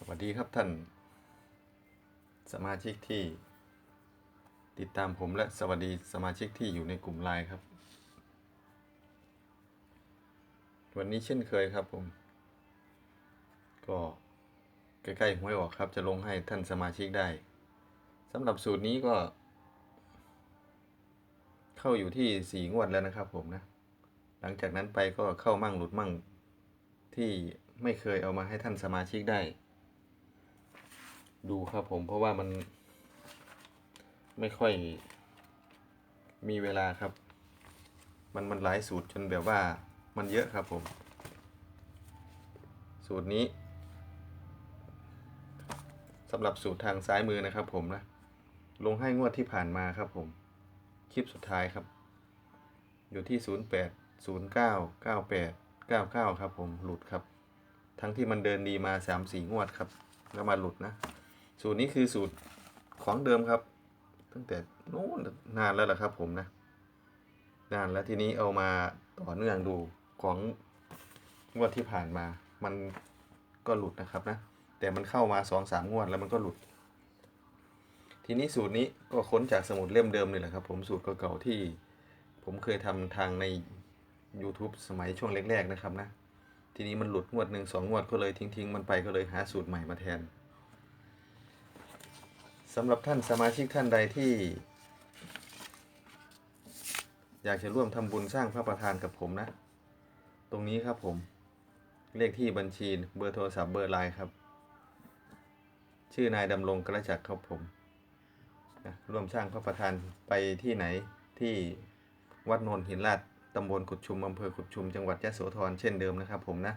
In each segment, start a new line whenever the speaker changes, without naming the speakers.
สวัสดีครับท่าน สมาชิกที่ ติดตามผมและสวัสดีสมาชิกที่อยู่ในกลุ่มไลน์ครับ วันนี้เช่นเคยครับผม ก็ใกล้ๆหวยออกครับจะลงให้ท่านสมาชิกได้สำหรับสูตรนี้ก็ เข้าอยู่ที่สี่งวดแล้วนะครับผมนะ หลังจากนั้นไปก็เข้ามั่งหลุดมั่งที่ไม่เคยเอามาให้ท่านสมาชิกได้ ดูครับผมเพราะว่ามันไม่ค่อยมีเวลาครับ มันมันหลายสูตรจนแบบว่ามันเยอะครับผม สูตรนี้สำหรับสูตรทางซ้ายมือนะครับผมนะ ลงให้งวดที่ผ่านมาครับผม คลิปสุดท้ายครับ อยู่ที่ 08 09 98 99 ครับผมหลุดครับ ทั้งที่มันเดินดีมา 3-4 งวดครับ แล้วมาหลุดนะ สูตรนี้คือสูตรของเดิมครับ ตั้งแต่นู้นนานแล้วล่ะครับ ผมนะ นานแล้วทีนี้เอามาต่อเนื่องดูของงวดที่ผ่านมา มันก็หลุดนะครับนะ แต่มันเข้ามาสองสามงวดแล้วมันก็หลุด ทีนี้สูตรนี้ก็ค้นจากสมุดเล่มเดิมนี่แหละครับ ผมสูตรเก่าๆที่ ผมเคยทำทางใน YouTube สมัยช่วงแรกๆนะครับนะ ทีนี้มันหลุดงวดหนึ่งสองงวดก็เลยทิ้งๆ มันไปก็เลยหาสูตรใหม่มาแทน สำหรับท่านสมาชิกท่านใดที่ อยากจะร่วมทำบุญสร้างพระประธานกับผมนะ ตรงนี้ครับผม เลขที่บัญชีเบอร์โทรศัพท์เบอร์ไลน์ครับ ชื่อนายดำรงกระจักครับผมนะร่วมสร้างพระประธานไปที่ไหนที่วัดโนนหินลาดตำบลกุดชุมอำเภอกุดชุม จังหวัดยะโสธรเช่นเดิมนะครับ ผมนะ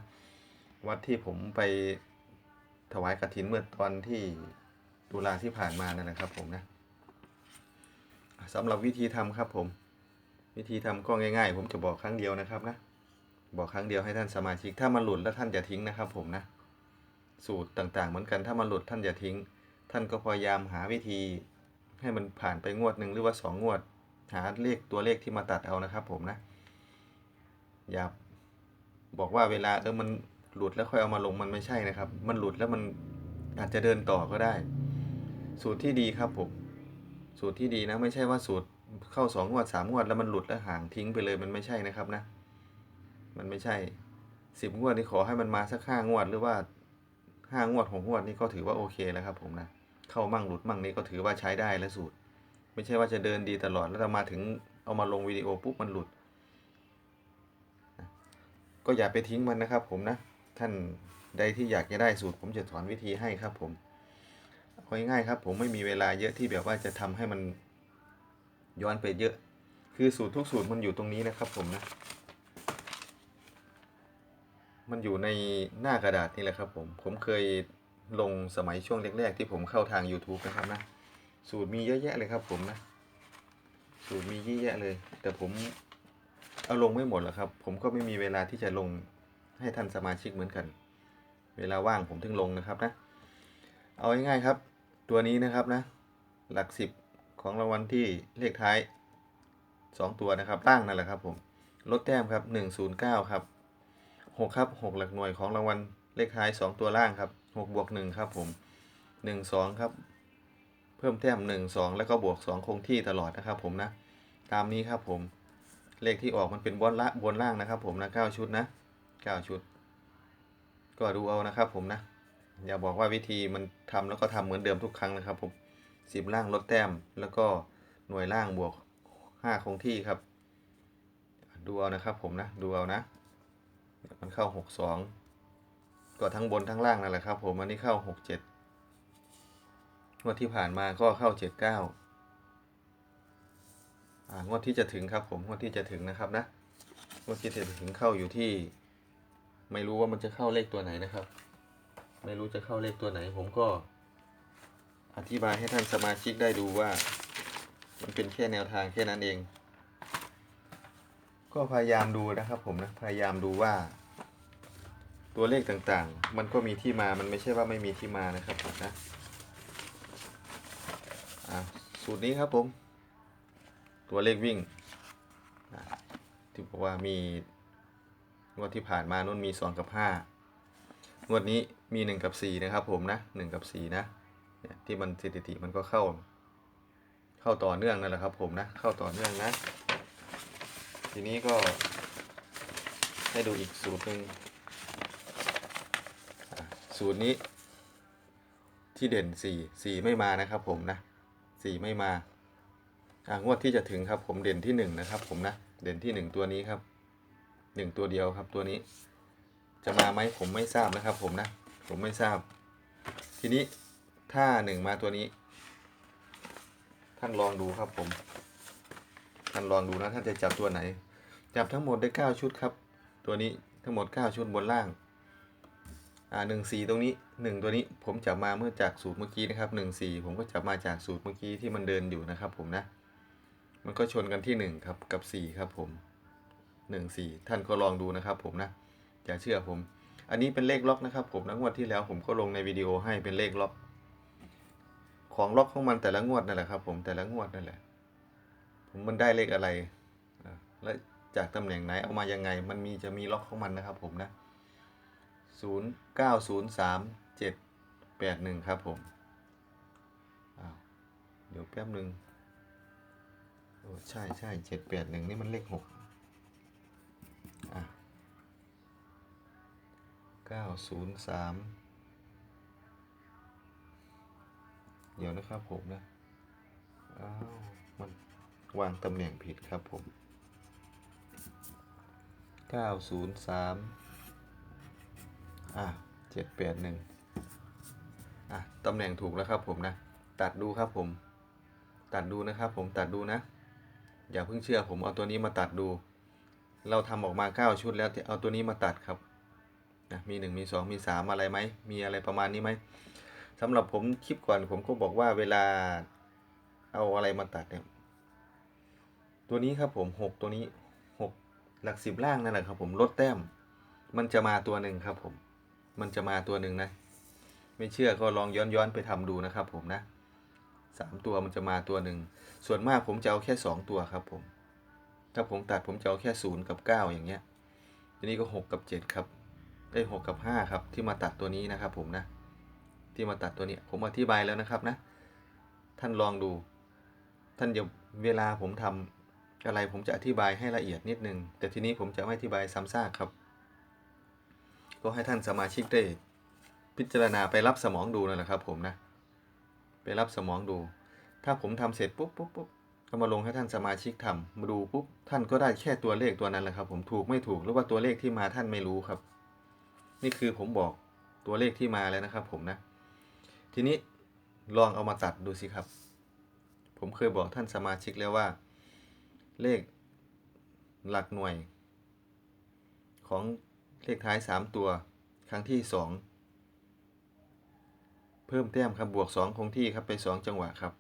วัดที่ผมไปถวายกฐินเมื่อตอนที่ ตุลาที่ผ่านมานั่นแหละครับผมนะสำหรับวิธีทำครับผม วิธีทำก็ง่าย ๆ ผมจะบอกครั้งเดียวนะครับนะบอกครั้งเดียวให้ท่านสมาชิก ถ้ามันหลุดแล้วท่านอย่าทิ้งนะครับผมนะสูตรต่างๆ เหมือนกันถ้ามันหลุดท่านอย่าทิ้ง ท่านก็พยายามหาวิธีให้มันผ่านไปงวดหนึ่งหรือว่าสองงวด หาเลขตัวเลขที่มาตัดเอานะครับผมนะ อย่าบอกว่าเวลาเออมันหลุดแล้วค่อยเอามาลงมันไม่ใช่นะครับ มันหลุดแล้วมันอาจจะเดินต่อก็ได้ สูตรที่ดีครับผม สูตรที่ดีนะ ไม่ใช่ว่าสูตรเข้าสองงวดสามงวดแล้วมันหลุดแล้วห่างทิ้งไปเลยมันไม่ใช่นะครับนะ มันไม่ใช่สิบงวดนี่ขอให้มันมาสักห้างวดหรือว่าห้างวดหกงวดนี่ก็ถือว่าโอเคแล้วครับผมนะเข้ามั่งหลุดมั่งนี่ก็ถือว่าใช้ได้แล้วสูตร ไม่ใช่ว่าจะเดินดีตลอดแล้วมาถึงเอามาลงวิดีโอปุ๊บมันหลุด ก็อย่าไปทิ้งมันนะครับผมนะ ท่านใดที่อยากจะได้สูตร ผมจะสอนวิธีให้ครับผม เอาง่ายๆครับ ผมไม่มีเวลาเยอะที่แบบว่าจะทำให้มันย้อนไปเยอะ คือสูตรทุกสูตรมันอยู่ตรงนี้นะครับผมนะ มันอยู่ในหน้ากระดาษนี่แหละครับผม ผมเคยลงสมัยช่วงแรกๆที่ผมเข้าทาง YouTube นะครับนะ สูตรมีเยอะแยะเลยครับผมนะ สูตรมีเยอะแยะเลย แต่ผมเอาลงไม่หมดหรอกครับ ผมก็ไม่มีเวลาที่จะลงให้ท่านสมาชิกเหมือนกัน เวลาว่างผมถึงลงนะครับนะ เอาง่ายๆครับ ตัวนี้นะครับนะ หลักสิบของรางวัลที่เลขท้ายสองตัวนะครับล่างนั่นแหละครับผมลดแต้มครับหนึ่งศูนย์เก้าครับหกครับหกหลักหน่วยของรางวัลเลขท้ายสองตัวล่างครับหกบวกหนึ่งครับผมหนึ่งสองครับ เพิ่มแต้มหนึ่งสองแล้วก็บวกสองคงที่ตลอดนะครับผมนะ ตามนี้ครับผม เลขที่ออกมันเป็นบนละบนล่างนะครับผมนะเก้าชุดนะเก้าชุด ก็ดูเอานะครับผมนะ อย่าบอกว่าวิธีมันทำแล้วก็ทำเหมือนเดิมทุกครั้งนะครับผมสิบล่างลดแต้ม แล้วก็หน่วยล่างบวกห้าคงที่ครับ ดูเอานะครับผมนะ ดูเอานะ มันเข้าหกสองก็ทั้งบนทั้งล่างนั่นแหละครับ ผมอันนี้เข้าหกเจ็ดงวดที่ผ่านมาก็เข้าเจ็ดเก้าอ่างวดที่จะถึงครับผมงวดที่จะถึงนะครับนะงวดที่จะถึงเข้าอยู่ที่ ไม่รู้ว่ามันจะเข้าเลขตัวไหนนะครับ ไม่รู้จะเข้าเลขตัวไหน ผมก็ อธิบายให้ท่านสมาชิกได้ดูว่า มันเป็นแค่แนวทางแค่นั้นเอง ก็พยายามดูนะครับผมนะพยายามดูว่า ตัวเลขต่างๆ มันก็มีที่มามันไม่ใช่ว่าไม่มีที่มานะครับผมนะสูตรนี้ครับผม ตัวเลขวิ่งที่บอกว่ามีงวดที่ผ่านมานุ่นมี2กับ5งวดนี้ มีหนึ่งกับสี่นะครับผมนะหนึ่งกับสี่นะเนี่ยที่มันสถิติมันก็เข้า เข้าต่อเนื่องนั่นแหละครับผมนะ เข้าต่อเนื่องนะ ทีนี้ก็ ให้ดูอีกสูตรหนึ่งสูตรนี้ ที่เด่นสี่สี่ไม่มานะครับผมนะสี่ไม่มาอ่างวดที่จะถึงครับผมเด่นที่หนึ่งนะครับผมนะ เด่นที่หนึ่งตัวนี้ครับหนึ่งตัวเดียวครับตัวนี้ จะมาไหมผมไม่ทราบนะครับผมนะ ผมไม่ทราบ ทีนี้ถ้าหนึ่งมาตัวนี้ ท่านลองดูครับผม ท่านลองดูนะ ท่านจะจับตัวไหน จับทั้งหมดได้เก้าชุดครับ ตัวนี้ทั้งหมดเก้าชุดบนล่าง อ่าหนึ่งสี่ตรงนี้หนึ่งตัวนี้ผมจับมาเมื่อจากสูตรเมื่อกี้นะครับหนึ่งสี่ผมก็จับมาจากสูตรเมื่อกี้ที่มันเดินอยู่นะครับ ผมนะ มันก็ชนกันที่หนึ่งครับกับสี่ครับผมหนึ่งสี่ท่านก็ลองดูนะครับ ผมนะอย่าเชื่อผม อันนี้เป็นเลขล็อกนะครับผมนะงวดที่แล้วผมก็ลงในวิดีโอให้เป็นเลขล็อก ของล็อกของมันแต่ละงวดนั่นแหละครับผมแต่ละงวดนั่นแหละผมมันได้เลขอะไรและจากตำแหน่งไหนเอามายังไง มันมีจะมีล็อกของมันนะครับผมนะศูนย์เก้าศูนย์สามเจ็ดแปดหนึ่งครับผมเดี๋ยวแป๊บหนึ่งโอ้ใช่ใช่เจ็ดแปดหนึ่งนี่มันเลขหก ก้าศูนย์สามเดี๋ยวนะครับผมนะ อ้าว มันวางตำแหน่งผิดครับผม903อะ781อะ ตำแหน่งถูกแล้วครับผมนะ ตัดดูครับผม ตัดดูนะครับผม ตัดดูนะ อย่าเพิ่งเชื่อผมเอาตัวนี้มาตัดดู เราทำออกมา 9 ชุดแล้วเอาตัวนี้มาตัดครับ นะมี 1 มี 2 มี 3 อะไรไหมมีอะไรประมาณนี้ไหมสำหรับผมคลิปก่อนผมก็บอกว่าเวลาเอาอะไรมาตัดเนี่ยตัวนี้ครับผมหกตัวนี้หกหลักสิบล่างนั่นแหละครับผมลดแต้ม มันจะมาตัวหนึ่งครับผม มันจะมาตัวหนึ่งนะ ไม่เชื่อก็ลองย้อนย้อนไปทำดูนะครับผมนะสามตัวมันจะมาตัวหนึ่งส่วนมากผมจะเอาแค่สองตัวครับผม ถ้าผมตัดผมจะเอาแค่ศูนย์กับเก้าอย่างเงี้ยทีนี้ก็หกกับเจ็ดครับ ได้หกกับห้าครับ ที่มาตัดตัวนี้นะครับ ผมนะ ที่มาตัดตัวนี้ผมอธิบายแล้วนะครับนะ ท่านลองดู ท่านอย่าเวลาผมทำอะไรผมจะอธิบายให้ละเอียดนิดนึง แต่ทีนี้ผมจะไม่อธิบายซ้ำซากครับ ก็ให้ท่านสมาชิกได้ พิจารณาไปรับสมองดูนั่นแหละครับ ผมนะ ไปรับสมองดู ถ้าผมทำเสร็จปุ๊บปุ๊บปุ๊บก็มาลงให้ท่านสมาชิกทำมาดูปุ๊บท่านก็ได้แค่ตัวเลขตัวนั้นแหละครับ ผมถูกไม่ถูกหรือว่าตัวเลขที่มาท่านไม่รู้ครับ นี่คือผมบอกตัวเลขที่มาแล้วนะครับ ผมนะ ทีนี้ลองเอามาตัดดูสิครับ ผมเคยบอกท่านสมาชิกแล้วว่า เลขหลักหน่วย ของเลขท้าย 3 ตัว ครั้งที่ 2 เพิ่มแต้มครับบวก 2 คงที่ครับไป 2 จังหวะครับ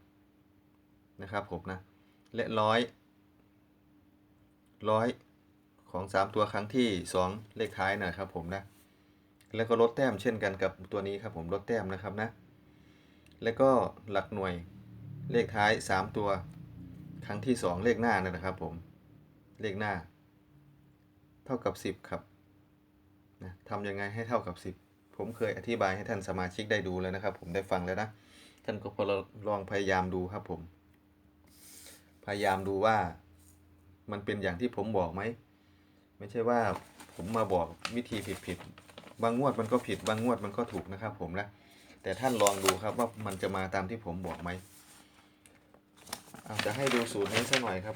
นะครับผมนะ และร้อยร้อยของ 3 ตัวครั้งที่ 2 เลขท้ายนะครับผมนะ แล้วก็ลดแต้มเช่นกันกับตัวนี้ครับผมลดแต้มนะครับนะ แล้วก็หลักหน่วยเลขท้าย 3 ตัว ครั้งที่ 2 เลขหน้านะครับผมเลขหน้า เท่ากับ 10 ครับนะทำยังไงให้เท่ากับ 10 ผมเคยอธิบายให้ท่านสมาชิกได้ดูแล้วนะครับ ผมได้ฟังแล้วนะ ท่านก็พอลองพยายามดูครับผม พยายามดูว่ามันเป็นอย่างที่ผมบอกไหม ไม่ใช่ว่าผมมาบอกวิธีผิดๆ บางงวดมันก็ผิดบางงวดมันก็ถูกนะครับ ผมนะ แต่ท่านลองดูครับว่ามันจะมาตามที่ผมบอกไหมอาจจะให้ดูสูตรนี้สักหน่อยครับ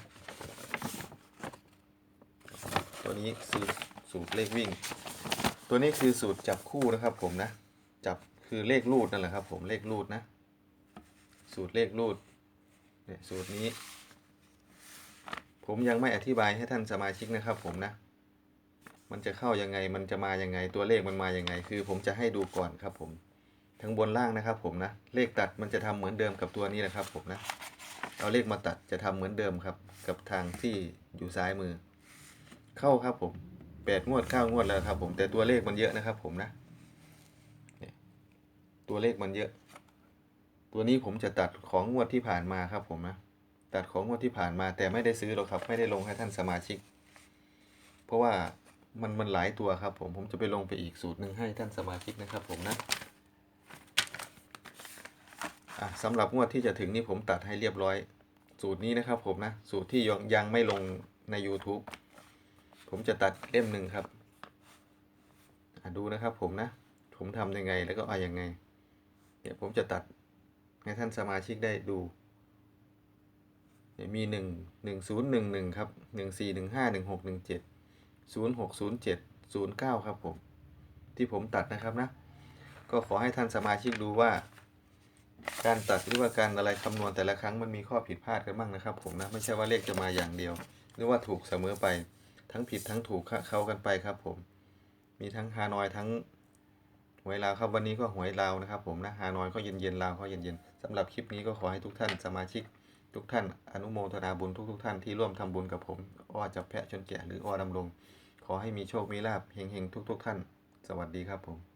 ตัวนี้คือสูตรเลขวิ่ง ตัวนี้คือสูตรจับคู่นะครับผมนะ จับคือเลขรูดนั่นแหละครับผมเลขรูดนะ สูตรเลขรูดเนี่ยสูตรนี้ ผมยังไม่อธิบายให้ท่านสมาชิกนะครับผมนะ มันจะเข้ายังไง มันจะมายังไง ตัวเลขมันมายังไง คือผมจะให้ดูก่อนครับผม ทั้งบนล่างนะครับผมนะ เลขตัดมันจะทำเหมือนเดิมกับตัวนี้แหละครับผมนะ เอาเลขมาตัดจะทำเหมือนเดิมครับ กับทางที่อยู่ซ้ายมือ เข้าครับผมแปดงวดเก้างวดแล้วครับผม แต่ตัวเลขมันเยอะนะครับผมนะ ตัวเลขมันเยอะ ตัวนี้ผมจะตัดของงวดที่ผ่านมาครับผมนะ ตัดของงวดที่ผ่านมาแต่ไม่ได้ซื้อหรอกครับ ไม่ได้ลงให้ท่านสมาชิก เพราะว่า มันมันหลายตัวครับผมผมจะไปลงไปอีกสูตรหนึ่งให้ท่านสมาชิกนะครับผมนะสำหรับงวดที่จะถึงนี่ผมตัดให้เรียบร้อย สูตรนี้นะครับผมนะ สูตรที่ยังยังไม่ลงใน YouTube ผมจะตัดเล่มหนึ่งครับดูนะครับผมนะ ผมทำยังไงแล้วก็เอายังไงเดี๋ยวผมจะตัดให้ท่านสมาชิกได้ดูเนี่ยมีหนึ่งหนึ่งศูนย์หนึ่งหนึ่งครับหนึ่งสี่หนึ่งห้าหนึ่งหกหนึ่งเจ็ด ศูนย์หกศูนย์เจ็ดศูนย์เก้าครับผม ที่ผมตัดนะครับนะ ก็ขอให้ท่านสมาชิกดูว่า การตัดหรือว่าการอะไรคำนวณแต่ละครั้งมันมีข้อผิดพลาดกันบ้างนะครับ ผมนะไม่ใช่ว่าเลขจะมาอย่างเดียว หรือว่าถูกเสมอไปทั้งผิดทั้งถูกเข้ากันไปครับ ผม มีทั้งฮานอยทั้งหวยลาวครับวันนี้ก็หวยลาวนะครับ ผมนะฮานอยก็เย็นเย็นลาวก็เย็นเย็นสำหรับคลิปนี้ก็ขอให้ทุกท่านสมาชิก ทุกท่านอนุโมทนาบุญทุกๆท่านที่ร่วมทำบุญกับผมอ้อจับแพะชนแกะหรืออ้อดำรงขอให้มีโชคมีลาภเฮงๆทุก ๆ ท่าน สวัสดีครับผม